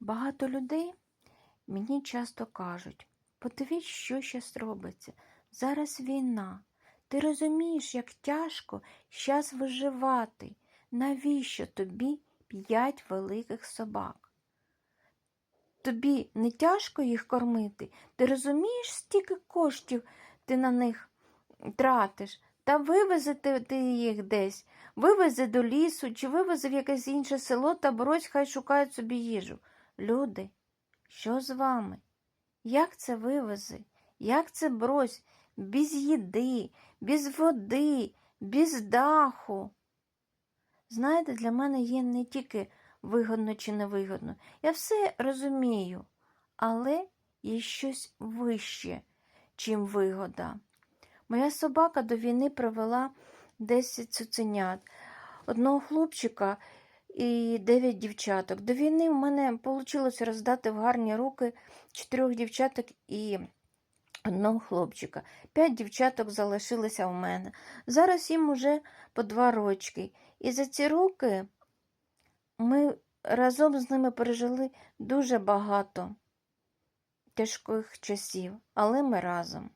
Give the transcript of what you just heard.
Багато людей мені часто кажуть, подивись, що щас робиться. Зараз війна. Ти розумієш, як тяжко щас виживати. Навіщо тобі п'ять великих собак? Тобі не тяжко їх кормити? Ти розумієш, стільки коштів ти на них тратиш? Та вивези ти, їх десь, вивези до лісу чи вивези в якесь інше село та брось, хай шукають собі їжу. Люди, що з вами? Як це вивези? Як це брось? Без їди, без води, без даху. Знаєте, для мене є не тільки вигодно чи невигодно. Я все розумію, але є щось вище, чим вигода. Моя собака до війни провела 10 цуценят, одного хлопчика і 9 дівчаток. До війни в мене вийшло роздати в гарні руки чотирьох дівчаток і одного хлопчика. П'ять дівчаток залишилися в мене. Зараз їм уже по два рочки. І за ці роки ми разом з ними пережили дуже багато тяжких часів, але ми разом.